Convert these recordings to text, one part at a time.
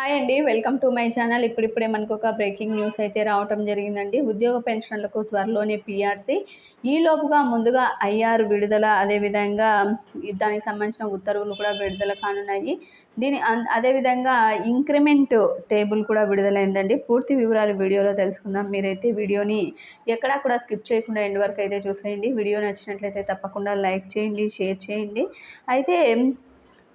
Hi అండి welcome to my channel. ఇప్పుడిప్పుడే మనకు ఒక బ్రేకింగ్ న్యూస్ అయితే రావటం జరిగిందండి. ఉద్యోగ పెన్షన్లకు త్వరలోనే పీఆర్సీ. ఈలోపుగా ముందుగా ఐఆర్ విడుదల అదేవిధంగా దానికి సంబంధించిన ఉత్తర్వులు కూడా విడుదల కానున్నాయి. దీని అదేవిధంగా ఇంక్రిమెంట్ టేబుల్ కూడా విడుదలైందండి. పూర్తి వివరాలు వీడియోలో తెలుసుకుందాం. మీరైతే వీడియోని ఎక్కడా కూడా స్కిప్ చేయకుండా ఎండ్ వరకు అయితే చూసేయండి. వీడియో నచ్చినట్లయితే తప్పకుండా లైక్ చేయండి షేర్ చేయండి. అయితే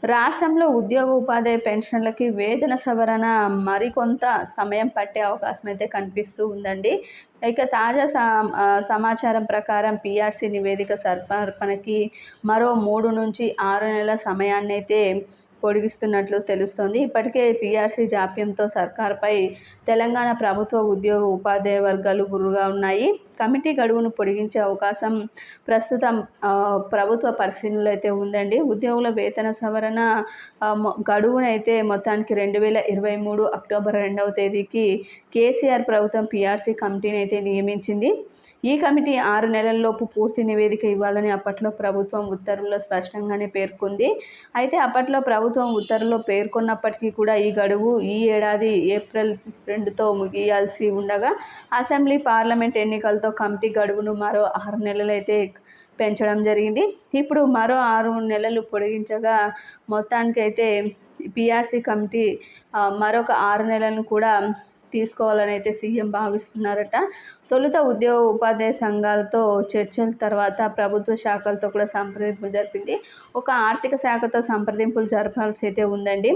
రాష్ట్రంలో ఉద్యోగ ఉపాధి పెన్షన్లకి వేతన సవరణ మరికొంత సమయం పట్టే అవకాశం అయితే కనిపిస్తూ ఉందండి. ఇక తాజా సమాచారం ప్రకారం పిఆర్సీ నివేదిక సమర్పణకి మరో మూడు నుంచి ఆరు నెలల సమయాన్ని అయితే పొడిగిస్తున్నట్లు తెలుస్తోంది. ఇప్పటికే పీఆర్సీ జాప్యంతో సర్కార్పై తెలంగాణ ప్రభుత్వ ఉద్యోగ ఉపాధ్యాయ వర్గాలు గురుగా ఉన్నాయి. కమిటీ గడువును పొడిగించే అవకాశం ప్రస్తుతం ప్రభుత్వ పరిశీలనలో అయితే ఉందండి. ఉద్యోగుల వేతన సవరణ గడువునైతే మొత్తానికి రెండు వేల ఇరవై మూడు అక్టోబర్ రెండవ తేదీకి కేసీఆర్ ప్రభుత్వం పీఆర్సీ కమిటీని అయితే నియమించింది. ఈ కమిటీ ఆరు నెలల్లోపు పూర్తి నివేదిక ఇవ్వాలని అప్పట్లో ప్రభుత్వం ఉత్తర్వుల్లో స్పష్టంగానే పేర్కొంది. అయితే అప్పట్లో ప్రభుత్వం ఉత్తర్వులో పేర్కొన్నప్పటికీ కూడా ఈ గడువు ఈ ఏడాది ఏప్రిల్ రెండుతో ముగియాల్సి ఉండగా అసెంబ్లీ పార్లమెంట్ ఎన్నికలతో కమిటీ గడువును మరో ఆరు నెలలైతే పెంచడం జరిగింది. ఇప్పుడు మరో ఆరు నెలలు పొడిగించగా మొత్తానికైతే పిఆర్సీ కమిటీ మరొక ఆరు నెలలను కూడా తీసుకోవాలని అయితే సీఎం భావిస్తున్నారట. తొలుత ఉద్యోగ ఉపాధ్యాయ సంఘాలతో చర్చల తర్వాత ప్రభుత్వ శాఖలతో కూడా సంప్రదింపులు జరిపింది. ఒక ఆర్థిక శాఖతో సంప్రదింపులు జరపాల్సి అయితే ఉందండి.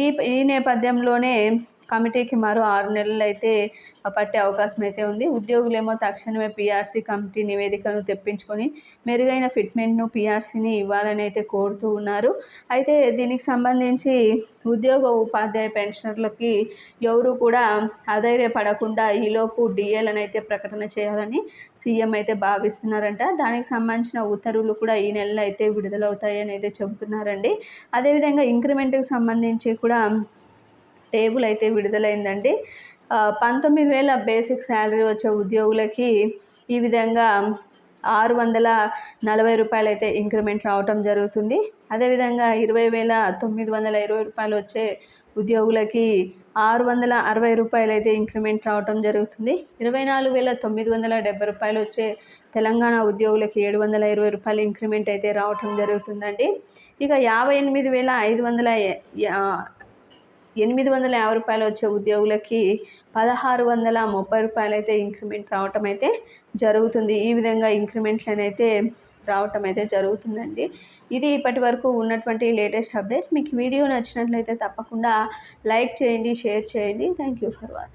ఈ ఈ నేపథ్యంలోనే కమిటీకి మరో ఆరు నెలలు అయితే పట్టే అవకాశం అయితే ఉంది. ఉద్యోగులేమో తక్షణమే పీఆర్సీ కమిటీ నివేదికను తెప్పించుకొని మెరుగైన ఫిట్మెంట్ను పీఆర్సీని ఇవ్వాలని అయితే కోరుతూ ఉన్నారు. అయితే దీనికి సంబంధించి ఉద్యోగ ఉపాధ్యాయ పెన్షనర్లకి ఎవరు కూడా అధైర్యపడకుండా ఈలోపు డిఏలను అయితే ప్రకటన చేయాలని సీఎం అయితే భావిస్తున్నారంట. దానికి సంబంధించిన ఉత్తర్వులు కూడా ఈ నెలలో అయితే విడుదలవుతాయని అయితే చెబుతున్నారండి. అదేవిధంగా ఇంక్రిమెంట్కి సంబంధించి కూడా టేబుల్ అయితే విడుదలైందండి. పంతొమ్మిది వేల బేసిక్ శాలరీ వచ్చే ఉద్యోగులకి ఈ విధంగా ఆరు వందల నలభై రూపాయలు అయితే ఇంక్రిమెంట్ రావటం జరుగుతుంది. అదేవిధంగా ఇరవై వేల తొమ్మిది వందల ఇరవై రూపాయలు వచ్చే ఉద్యోగులకి ఆరు వందల అరవై రూపాయలు అయితే ఇంక్రిమెంట్ రావటం జరుగుతుంది. ఇరవై నాలుగు వేల తొమ్మిది వందల డెబ్బై రూపాయలు వచ్చే తెలంగాణ ఉద్యోగులకి ఏడు వందల ఇరవై రూపాయలు ఇంక్రిమెంట్ అయితే రావటం జరుగుతుందండి. ఇక యాభై ఎనిమిది వేల ఐదు వందల ఎనిమిది వందల యాభై రూపాయలు వచ్చే ఉద్యోగులకి పదహారు వందల ముప్పై రూపాయలు అయితే ఇంక్రిమెంట్ రావటం అయితే జరుగుతుంది. ఈ విధంగా ఇంక్రిమెంట్లను అయితే రావటం అయితే జరుగుతుందండి. ఇది ఇప్పటి వరకు ఉన్నటువంటి లేటెస్ట్ అప్డేట్ మీకు వీడియో నచ్చినట్లయితే తప్పకుండా లైక్ చేయండి షేర్ చేయండి. Thank you for watching